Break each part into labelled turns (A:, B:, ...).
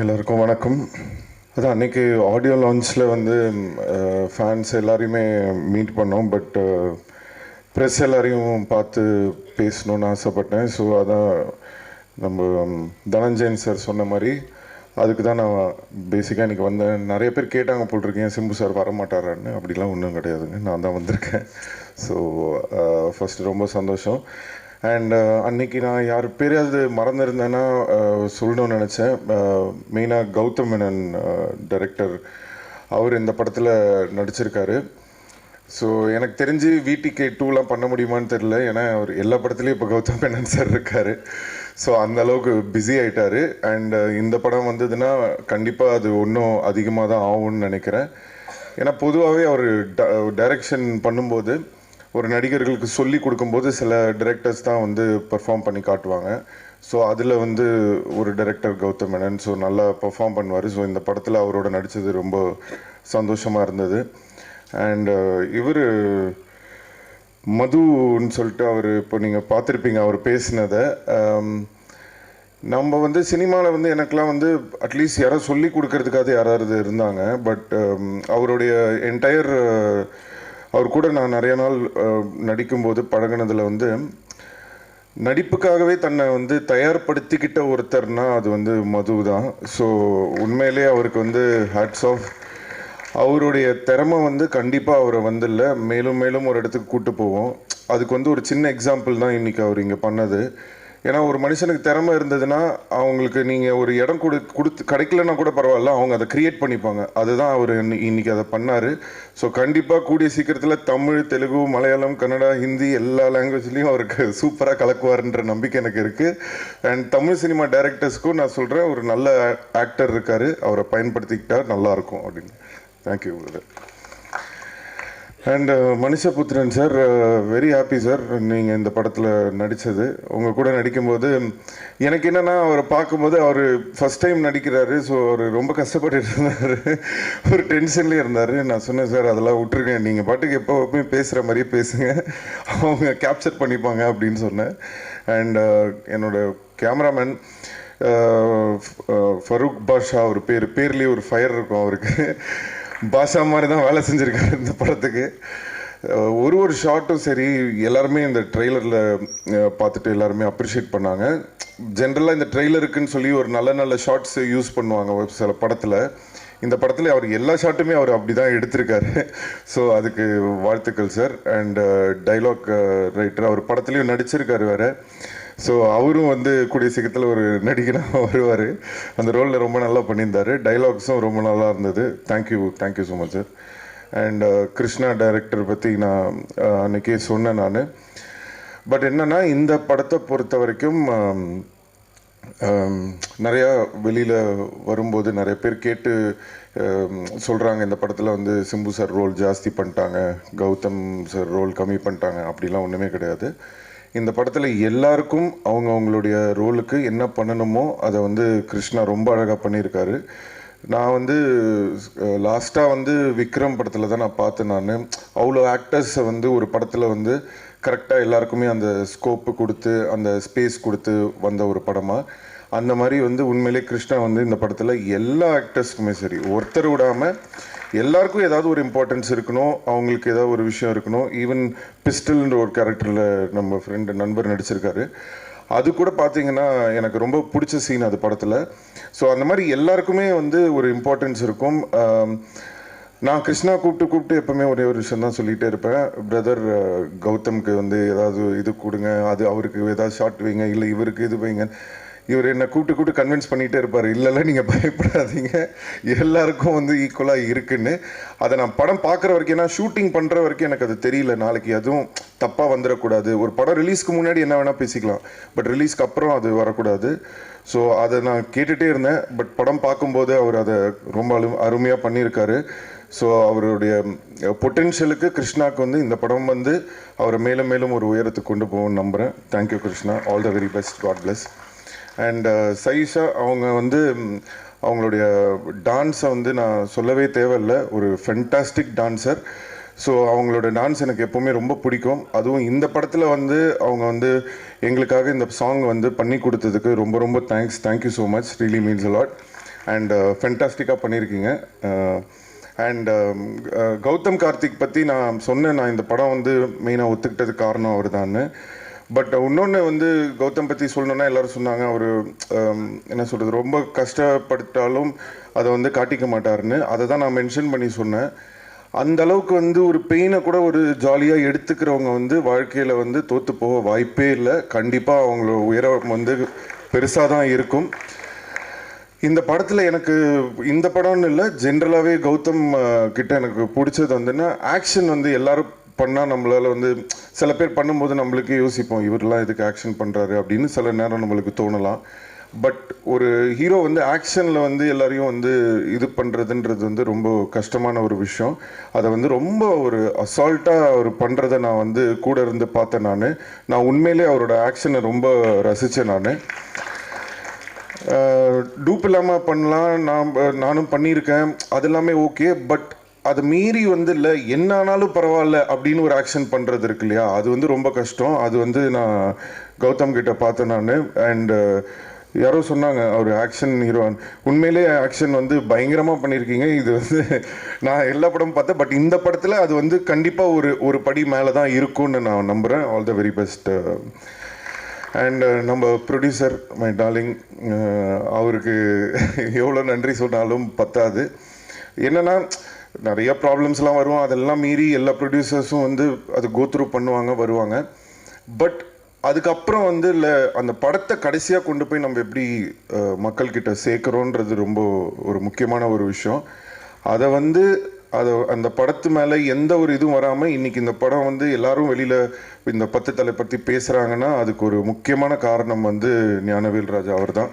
A: எல்லாருக்கும் வணக்கம். அதான் அன்றைக்கி ஆடியோ லான்ச்சில் வந்து ஃபேன்ஸ் எல்லாரையுமே மீட் பண்ணோம். பட் ப்ரெஸ் எல்லாரையும் பார்த்து பேசணும்னு ஆசைப்பட்டேன். ஸோ அதான் நம்ம தனஞ்சயன் சார் சொன்ன மாதிரி அதுக்கு தான் நான் பேசிக்காக இன்றைக்கி வந்தேன். நிறைய பேர் கேட்டாங்க போட்டிருக்கேன் சிம்பு சார் வர மாட்டாரான்னு அப்படிலாம் ஒன்றும் கிடையாதுங்க. நான் தான் வந்திருக்கேன். ஸோ ஃபஸ்ட்டு ரொம்ப சந்தோஷம். அண்ட் uh, அன்னைக்கு நான் யார் பேரையாவது மறந்துருந்தேன்னா uh, சொல்லணும்னு நினச்சேன். Uh, மெயினாக கௌதம் மேனன் டைரக்டர் அவர் இந்த படத்தில் நடிச்சிருக்காரு. ஸோ எனக்கு தெரிஞ்சு விடிகே டூலாம் பண்ண முடியுமான்னு தெரில ஏன்னா அவர் எல்லா படத்துலையும் இப்போ கௌதம் மேனன் சார் இருக்காரு. ஸோ அந்த அளவுக்கு பிஸி ஆகிட்டார் அண்ட் இந்த படம் வந்ததுன்னா கண்டிப்பாக அது இன்னும் அதிகமாக தான் ஆகும்னு நினைக்கிறேன். ஏன்னா பொதுவாகவே அவர் டைரக்ஷன் பண்ணும்போது ஒரு நடிகர்களுக்கு சொல்லி கொடுக்கும்போது சில டிரெக்டர்ஸ் தான் வந்து பெர்ஃபார்ம் பண்ணி காட்டுவாங்க. ஸோ அதில் வந்து ஒரு டைரக்டர் கௌதம் மேனன் ஸோ நல்லா பெர்ஃபார்ம் பண்ணுவார். ஸோ இந்த படத்தில் அவரோட நடித்தது ரொம்ப சந்தோஷமாக இருந்தது. அண்ட் இவர் மதுன்னு சொல்லிட்டு அவர் இப்போ நீங்கள் பார்த்துருப்பீங்க அவர் பேசினதை. நம்ம வந்து சினிமாவில் வந்து எனக்கெலாம் வந்து அட்லீஸ்ட் யாரோ சொல்லி கொடுக்கறதுக்காக யாராவது இருந்தாங்க. பட் அவருடைய என்டையர் அவர் கூட நான் நிறைய நாள் நடிக்கும்போது பழகுனதில் வந்து நடிப்புக்காகவே தன்னை வந்து தயார்படுத்திக்கிட்ட ஒருத்தர்னா அது வந்து மது தான். ஸோ உண்மையிலே அவருக்கு வந்து ஹேட்ஸ் ஆஃப் அவருடைய திறமை வந்து கண்டிப்பாக அவரை வந்து இல்லை மேலும் மேலும் ஒரு இடத்துக்கு கூட்டு போவோம். அதுக்கு வந்து ஒரு சின்ன எக்ஸாம்பிள் தான் இன்னைக்கு அவர் இங்கே பண்ணது. ஏன்னா ஒரு மனுஷனுக்கு திறமை இருந்ததுன்னா அவங்களுக்கு நீங்கள் ஒரு இடம் கொடு கொடுத்து கிடைக்கலன்னா கூட பரவாயில்ல அவங்க அதை கிரியேட் பண்ணிப்பாங்க. அதுதான் அவர் இன்னைக்கு அதை பண்ணார். ஸோ கண்டிப்பாக கூடிய சீக்கிரத்தில் தமிழ் தெலுங்கு மலையாளம் கன்னடா ஹிந்தி எல்லா லாங்குவேஜ்லேயும் அவருக்கு சூப்பராக கலக்குவார்ன்ற நம்பிக்கை எனக்கு இருக்குது அண்ட் தமிழ் சினிமா டைரக்டர்ஸ்க்கும் நான் சொல்கிறேன் ஒரு நல்ல ஆக்டர் இருக்கார். அவரை பயன்படுத்திக்கிட்டால் நல்லாயிருக்கும் அப்படின்னு. Thank you brother and uh, Manushyaputhiran sir very happy sir நீங்கள் இந்த படத்தில் நடித்தது உங்கள் கூட நடிக்கும்போது எனக்கு என்னென்னா அவரை பார்க்கும்போது அவர் ஃபஸ்ட் டைம் நடிக்கிறாரு ஸோ அவர் ரொம்ப கஷ்டப்பட்டு இருந்தார். ஒரு டென்ஷன்லேயே இருந்தார். நான் சொன்னேன் சார் அதெல்லாம் விட்டுருங்க. நீங்கள் பாட்டுக்கு எப்போ பேசுகிற மாதிரியே பேசுங்க. அவங்க கேப்சர் பண்ணிப்பாங்க அப்படின்னு சொன்னேன். அண்ட் uh, என்னோட கேமராமேன் ஃபரூக் பாஷா அவர் பேர் பேர்லேயே ஒரு ஃபயர் இருக்கும் அவருக்கு. பாஷா மாதிரி தான் வேலை செஞ்சுருக்காரு இந்த படத்துக்கு. ஒரு ஒரு ஷாட்டும் சரி எல்லாருமே இந்த ட்ரெய்லரில் பார்த்துட்டு எல்லாருமே அப்ரிஷியேட் பண்ணாங்க. ஜென்ரலாக இந்த ட்ரெய்லருக்குன்னு சொல்லி ஒரு நல்ல நல்ல ஷார்ட்ஸ் யூஸ் பண்ணுவாங்க ஒரு சில படத்தில். இந்த படத்தில் அவர் எல்லா ஷாட்டுமே அவர் அப்படி தான் எடுத்திருக்காரு. ஸோ அதுக்கு வாழ்த்துக்கள் சார் அண்ட் டைலாக் ரைட்டர் அவர் படத்துலேயும் நடிச்சிருக்காரு வேறு. ஸோ அவரும் வந்து கூடிய சீக்கிரத்தில் ஒரு நடிகனாக வருவார். அந்த ரோலில் ரொம்ப நல்லா பண்ணியிருந்தார். டைலாக்ஸும் ரொம்ப நல்லா இருந்தது. Thank you thank you so much sir and Krishna director பற்றி நான் அஹ், அன்னைக்கே சொன்னேன் நான். பட் என்னென்னா இந்த படத்தை பொறுத்த வரைக்கும் um, um, நிறையா வெளியில் வரும்போது நிறைய பேர் கேட்டு um, சொல்கிறாங்க இந்த படத்தில் வந்து சிம்பு சார் ரோல் ஜாஸ்தி பண்ணிட்டாங்க கௌதம் சார் ரோல் கம்மி பண்ணிட்டாங்க அப்படிலாம் ஒன்றுமே கிடையாது. இந்த படத்தில் எல்லாருக்கும் அவங்க அவங்களுடைய ரோலுக்கு என்ன பண்ணணுமோ அதை வந்து கிருஷ்ணா ரொம்ப அழகாக பண்ணியிருக்காரு. நான் வந்து லாஸ்ட்டாக வந்து விக்ரம் படத்தில் தான் நான் பார்த்தேன் நான். அவ்வளோ ஆக்டர்ஸை வந்து ஒரு படத்தில் வந்து கரெக்டாக எல்லாருக்குமே அந்த ஸ்கோப்பு கொடுத்து அந்த ஸ்பேஸ் கொடுத்து வந்த ஒரு படமாக அந்த மாதிரி வந்து உண்மையிலே கிருஷ்ணா வந்து இந்த படத்தில் எல்லா ஆக்டர்ஸ்க்குமே சரி ஒருத்தர் விடாமல் எல்லாருக்கும் ஏதாவது ஒரு இம்பார்ட்டன்ஸ் இருக்கணும் அவங்களுக்கு ஏதாவது ஒரு விஷயம் இருக்கணும். ஈவன் பிஸ்டல்ன்ற ஒரு கேரக்டரில் நம்ம ஃப்ரெண்டு நண்பர் நடிச்சிருக்காரு. அது கூட பார்த்தீங்கன்னா எனக்கு ரொம்ப பிடிச்ச சீன் அது படத்தில். ஸோ அந்த மாதிரி எல்லாருக்குமே வந்து ஒரு இம்பார்ட்டன்ஸ் இருக்கும். நான் கிருஷ்ணா கூப்பிட்டு கூப்பிட்டு எப்பவுமே ஒரே ஒரு விஷயம் தான் சொல்லிகிட்டே இருப்பேன். பிரதர் கௌதம்க்கு வந்து ஏதாவது இது கொடுங்க அது அவருக்கு ஏதாவது ஷார்ட் வைங்க இல்லை இவருக்கு இது வைங்க. இவர் என்னை கூப்பிட்டு கூப்பிட்டு கன்வின்ஸ் பண்ணிகிட்டே இருப்பார். இல்லைல்ல நீங்கள் பயப்படாதீங்க. எல்லாருக்கும் வந்து ஈக்குவலாக இருக்குன்னு. அதை நான் படம் பார்க்குற வரைக்கும் ஏன்னா ஷூட்டிங் பண்ணுற வரைக்கும் எனக்கு அது தெரியல. நாளைக்கு அதுவும் தப்பாக வந்துடக்கூடாது. ஒரு படம் ரிலீஸ்க்கு முன்னாடி என்ன வேணால் பேசிக்கலாம். பட் ரிலீஸ்க்கு அப்புறம் அது வரக்கூடாது. ஸோ அதை நான் கேட்டுகிட்டே இருந்தேன். பட் படம் பார்க்கும்போது அவர் அதை ரொம்ப அரு அருமையாக பண்ணியிருக்காரு. ஸோ அவருடைய பொட்டென்ஷியலுக்கு கிருஷ்ணாவுக்கு வந்து இந்த படம் வந்து அவரை மேலும் மேலும் ஒரு உயரத்துக்கு கொண்டு போகும்னு நம்புகிறேன் thank you Krishna. All the very best God bless and சைஸாக uh, அவங்க வந்து அவங்களுடைய டான்ஸை வந்து நான் சொல்லவே தேவையில்லை. ஒரு ஃபென்டாஸ்டிக் டான்ஸர் ஸோ அவங்களோட டான்ஸ் எனக்கு எப்போவுமே ரொம்ப பிடிக்கும். அதுவும் இந்த படத்தில் வந்து அவங்க வந்து எங்களுக்காக இந்த சாங் வந்து பண்ணி கொடுத்ததுக்கு ரொம்ப ரொம்ப thanks thank you so much really means a lot and ஃபென்டாஸ்டிக்காக பண்ணியிருக்கீங்க அண்ட் கௌதம் கார்த்திக் பற்றி நான் சொன்னேன். நான் இந்த படம் வந்து மெயினாக ஒத்துக்கிட்டது காரணம் அவர் தான் பட் இன்னொன்று வந்து கௌதம் பற்றி சொல்லணுன்னா எல்லாரும் சொன்னாங்க. அவர் என்ன சொல்கிறது ரொம்ப கஷ்டப்பட்டாலும் அதை வந்து காட்டிக்க மாட்டாருன்னு. அதை தான் நான் மென்ஷன் பண்ணி சொன்னேன். அந்த அளவுக்கு வந்து ஒரு பெயினை கூட ஒரு ஜாலியாக எடுத்துக்கிறவங்க வந்து வாழ்க்கையில் வந்து தோற்று போக வாய்ப்பே இல்லை. கண்டிப்பாக அவங்களோட உயரம் வந்து பெருசாக தான் இருக்கும். இந்த படத்தில் எனக்கு இந்த படம்னு இல்லை ஜென்ரலாகவே கௌதம் கிட்ட எனக்கு பிடிச்சது வந்துன்னா ஆக்ஷன் வந்து எல்லோரும் பண்ணால் நம்மளால் வந்து சில பேர் பண்ணும்போது நம்மளுக்கு யோசிப்போம் இவரெல்லாம் எதுக்கு ஆக்ஷன் பண்ணுறாரு அப்படின்னு சில நேரம் நம்மளுக்கு தோணலாம். பட் ஒரு ஹீரோ வந்து ஆக்ஷனில் வந்து எல்லாரையும் வந்து இது பண்ணுறதுன்றது வந்து ரொம்ப கஷ்டமான ஒரு விஷயம். அதை வந்து ரொம்ப ஒரு அசால்ட்டாக அவர் பண்ணுறதை நான் வந்து கூட இருந்து பார்த்தேன் நான். நான் உண்மையிலே அவரோட ஆக்ஷனை ரொம்ப ரசித்தேன் நான். டூப் இல்லாமல் பண்ணலாம். நான் நானும் பண்ணியிருக்கேன். அது எல்லாமே ஓகே பட் அது மீறி வந்து இல்லை என்ன ஆனாலும் பரவாயில்ல அப்படின்னு ஒரு ஆக்ஷன் பண்ணுறது இருக்கு இல்லையா? அது வந்து ரொம்ப கஷ்டம். அது வந்து நான் கௌதம் கிட்ட பார்த்தேன் நான். அண்டு யாரோ சொன்னாங்க அவர் ஆக்ஷன் ஹீரோ உண்மையிலே ஆக்ஷன் வந்து பயங்கரமாக பண்ணியிருக்கீங்க இது வந்து நான் எல்லா படமும் பார்த்தேன். பட் இந்த படத்தில் அது வந்து கண்டிப்பாக ஒரு ஒரு படி மேலே தான் இருக்கும்னு நான் நம்புகிறேன் all the very best and நம்ம ப்ரொடியூசர் மை டார்லிங் அவருக்கு எவ்வளோ நன்றி சொன்னாலும் பத்தாது. என்னென்னா நிறைய ப்ராப்ளம்ஸ்லாம் வரும். அதெல்லாம் மீறி எல்லா ப்ரொடியூசர்ஸும் வந்து அது கோத்ரூ பண்ணுவாங்க வருவாங்க. பட் அதுக்கப்புறம் வந்து இல்லை அந்த படத்தை கடைசியாக கொண்டு போய் நம்ம எப்படி மக்கள்கிட்ட சேர்க்குறோன்றது ரொம்ப ஒரு முக்கியமான ஒரு விஷயம். அதை வந்து அதை அந்த படத்து மேலே எந்த ஒரு இதுவும் வராமல் இன்றைக்கி இந்த படம் வந்து எல்லாரும் வெளியில் இந்த பத்து தலை பற்றி பேசுகிறாங்கன்னா அதுக்கு ஒரு முக்கியமான காரணம் வந்து ஞானவேல் ராஜா அவர் தான்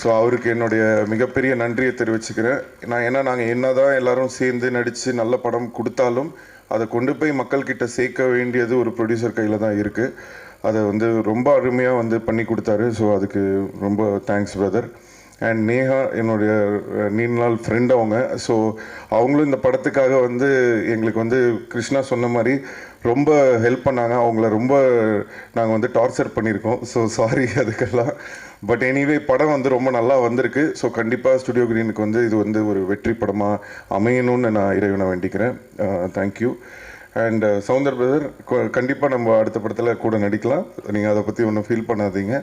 A: ஸோ அவருக்கு என்னுடைய மிகப்பெரிய நன்றியை தெரிவிச்சுக்கிறேன். நான் ஏன்னா நாங்கள் என்ன தான் எல்லாரும் சேர்ந்து நடித்து நல்ல படம் கொடுத்தாலும் அதை கொண்டு போய் மக்கள்கிட்ட சேர்க்க வேண்டியது ஒரு ப்ரொடியூசர் கையில் தான் இருக்குது அதை வந்து ரொம்ப அருமையாக வந்து பண்ணி கொடுத்தாரு. ஸோ அதுக்கு ரொம்ப தேங்க்ஸ் பிரதர் அண்ட் நேஹா என்னுடைய நீண்ட நாள் ஃப்ரெண்ட் அவங்க. ஸோ அவங்களும் இந்த படத்துக்காக வந்து எங்களுக்கு வந்து கிருஷ்ணா சொன்ன மாதிரி ரொம்ப ஹெல்ப் பண்ணாங்க. அவங்கள ரொம்ப நாங்கள் வந்து டார்ச்சர் பண்ணியிருக்கோம். ஸோ சாரி அதுக்கெல்லாம். பட் எனிவே படம் வந்து ரொம்ப நல்லா வந்திருக்கு. ஸோ கண்டிப்பாக ஸ்டுடியோ கிரீனுக்கு வந்து இது வந்து ஒரு வெற்றி படமாக அமையணும்னு நான் இறைவனை வேண்டிக்கிறேன். Thank you and uh, Soundar brother கண்டிப்பாக நம்ம அடுத்த படத்தில் கூட நடிக்கலாம். நீங்கள் அதை பற்றி ஒன்றும் ஃபீல் பண்ணாதீங்க.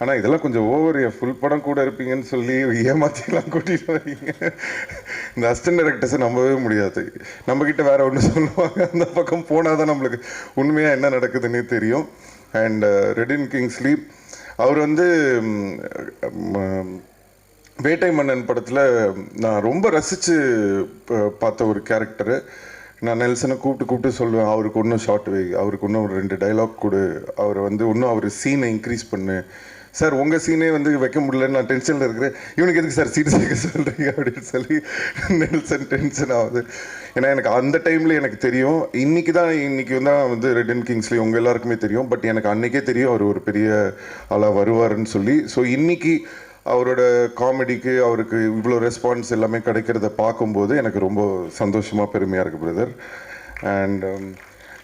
A: ஆனால் இதெல்லாம் கொஞ்சம் ஓவர் ஃபுல் படம் கூட இருப்பீங்கன்னு சொல்லி ஏமாத்திலாம் கூட்டிகிட்டு வரீங்க இந்த அசிஸ்டன்ட் டேரக்டர்ஸை நம்பவே முடியாது. நம்மக்கிட்ட வேறு ஒன்று சொல்லுவாங்க. அந்த பக்கம் போனால் தான் நம்மளுக்கு உண்மையாக என்ன நடக்குதுன்னே தெரியும். அண்ட் ரெடின் கிங்ஸ்லி அவர் வந்து வேட்டை மன்னன் படத்தில் நான் ரொம்ப ரசித்து பார்த்த ஒரு கேரக்டரு நான் நெல்சனை கூப்பிட்டு கூப்பிட்டு சொல்லுவேன் அவருக்கு இன்னும் ஷார்ட் வை அவருக்கு இன்னும் ஒரு ரெண்டு டைலாக் கொடு. அவரை வந்து இன்னும் அவர் சீனை இன்க்ரீஸ் பண்ணு. சார் உங்கள் சீனே வந்து வைக்க முடியலன்னு நான் டென்ஷனில் இருக்கிறேன். இவனுக்கு எதுக்கு சார் சீட் சேர்க்க சொல்கிறீங்க அப்படின்னு சொல்லி நெல்சன் டென்ஷன் ஆகுது. ஏன்னா எனக்கு அந்த டைமில் எனக்கு தெரியும். இன்றைக்கி தான் இன்னைக்கு தான் வந்து ரெட்டன் கிங்ஸ்லி உங்கள் எல்லாருக்குமே தெரியும். பட் எனக்கு அன்றைக்கே தெரியும் அவர் ஒரு பெரிய ஆளாக வருவாருன்னு சொல்லி. ஸோ இன்றைக்கி அவரோட காமெடிக்கு அவருக்கு இவ்வளோ ரெஸ்பான்ஸ் எல்லாமே கிடைக்கிறத பார்க்கும்போது எனக்கு ரொம்ப சந்தோஷமாக பெருமையாக இருக்குது brother and um,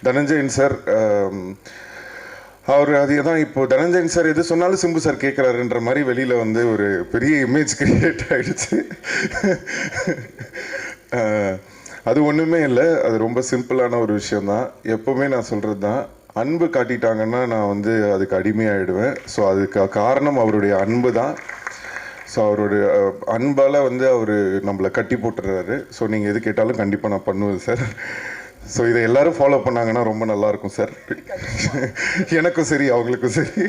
A: Dhananjayan sir um, அவர் அதே தான் இப்போ தனஞ்சயன் சார் எது சொன்னாலும் சிம்பு சார் கேட்குறாருன்ற மாதிரி வெளியில் வந்து ஒரு பெரிய இமேஜ் கிரியேட் ஆகிடுச்சு அது ஒன்றுமே இல்லை. அது ரொம்ப சிம்பிளான ஒரு விஷயந்தான் எப்போவுமே நான் சொல்கிறது தான் அன்பு காட்டிட்டாங்கன்னா நான் வந்து அதுக்கு அடிமையாகிடுவேன் ஸோ அதுக்கு காரணம் அவருடைய அன்பு தான் ஸோ அவருடைய அன்பால வந்து அவர் நம்மளை கட்டி போட்டுறாரு. ஸோ நீங்கள் எது கேட்டாலும் கண்டிப்பாக நான் பண்ணுவேன் சார் ஸோ இதை எல்லாரும் ஃபாலோ பண்ணாங்கன்னா ரொம்ப நல்லா இருக்கும் சார் எனக்கும் சரி அவங்களுக்கும் சரி.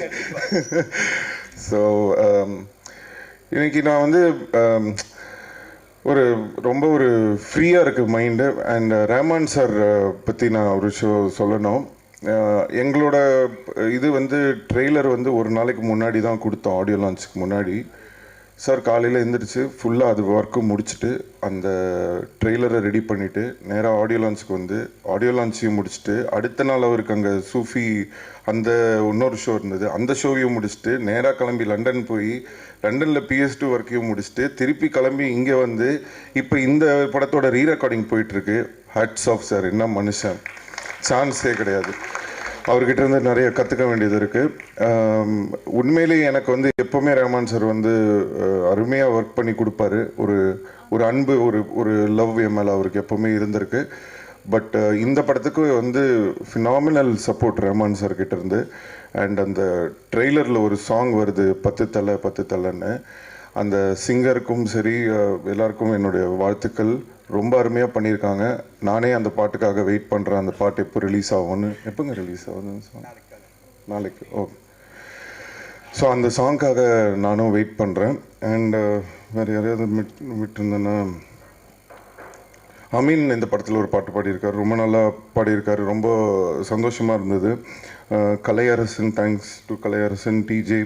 A: ஸோ இன்னைக்கு நான் வந்து um, ஒரு ரொம்ப ஒரு ஃப்ரீயாக இருக்குது மைண்டு அண்ட் ரஹ்மான் சார் பற்றி நான் ஒரு விஷயம் சொல்லணும். எங்களோட இது வந்து ட்ரெய்லர் வந்து ஒரு நாளைக்கு முன்னாடி தான் கொடுத்தோம் ஆடியோ லான்ச்சுக்கு முன்னாடி. சார் காலையில் எழுந்திரிச்சு ஃபுல்லாக அது ஒர்க்கு முடிச்சுட்டு அந்த ட்ரெய்லரை ரெடி பண்ணிவிட்டு நேராக ஆடியோ லான்ச்சுக்கு வந்து ஆடியோ லான்ச்சையும் முடிச்சுட்டு அடுத்த நாள் அவருக்கு அங்கே சூஃபி அந்த இன்னொரு ஷோ இருந்தது. அந்த ஷோவையும் முடிச்சுட்டு நேராக கிளம்பி லண்டன் போய் லண்டனில் பிஎஸ்டி ஒர்க்கையும் முடிச்சுட்டு திருப்பி கிளம்பி இங்கே வந்து இப்போ இந்த படத்தோட ரீ ரெக்கார்டிங் போயிட்டுருக்கு ஹட்ஸ் ஆஃப் சார் என்ன மனுஷன்? சான்ஸே கிடையாது. அவர்கிட்ட இருந்து நிறைய கற்றுக்க வேண்டியது இருக்குது உண்மையிலேயே எனக்கு வந்து எப்போவுமே ரஹ்மான் சார் வந்து அருமையாக ஒர்க் பண்ணி கொடுப்பாரு. ஒரு ஒரு அன்பு ஒரு ஒரு லவ் எம்எல் அவருக்கு எப்போவுமே இருந்திருக்கு. பட் இந்த படத்துக்கு வந்து ஃபினாமினல் சப்போர்ட் ரஹ்மான் சார் கிட்டேருந்து அண்ட் அந்த ட்ரெய்லரில் ஒரு சாங் வருது பத்து தலை பத்து தலைன்னு. அந்த சிங்கருக்கும் சரி எல்லாருக்கும் என்னுடைய வாழ்த்துக்கள். ரொம்ப அருமையாக பண்ணியிருக்காங்க. நானே அந்த பாட்டுக்காக வெயிட் பண்ணுறேன் அந்த பாட்டு எப்போ ரிலீஸ் ஆகும்னு. எப்போங்க ரிலீஸ் ஆகுதுன்னு song? நாளைக்கு. ஓ. ஸோ அந்த சாங்க்காக நானும் வெயிட் பண்ணுறேன் அண்ட் uh, வேறு யாரையாவது மிட் விட்டுருந்தேன்னா அமீன் இந்த படத்தில் ஒரு பாட்டு பாடியிருக்காரு. ரொம்ப நல்லா பாடியிருக்காரு. ரொம்ப சந்தோஷமாக இருந்தது. Kalaiyarasan thanks to Kalaiyarasan DJ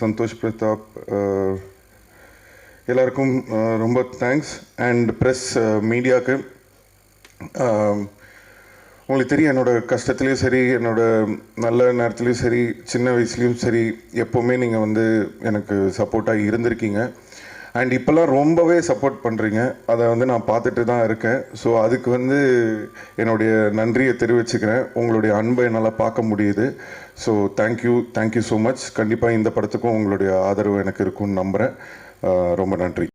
A: Santhosh Prathap எல்லாருக்கும் ரொம்ப தேங்க்ஸ் அண்ட் ப்ரெஸ் மீடியாவுக்கு உங்களுக்கு தெரியும் என்னோட கஷ்டத்துலேயும் சரி என்னோட நல்ல நேரத்துலேயும் சரி சின்ன வயசுலேயும் சரி எப்போவுமே நீங்கள் வந்து எனக்கு சப்போர்ட்டாக இருந்திருக்கீங்க. அண்ட் இப்போல்லாம் ரொம்பவே சப்போர்ட் பண்ணுறீங்க அதை வந்து நான் பார்த்துட்டு தான் இருக்கேன். ஸோ அதுக்கு வந்து என்னுடைய நன்றியை தெரிவிச்சுக்கிறேன். உங்களுடைய அன்பை என்னால் பார்க்க முடியுது. So thank you thank you so much கண்டிப்பாக இந்த படத்துக்கும் உங்களுடைய ஆதரவு எனக்கு இருக்கும்னு நம்புகிறேன் ரொம்ப நன்றி.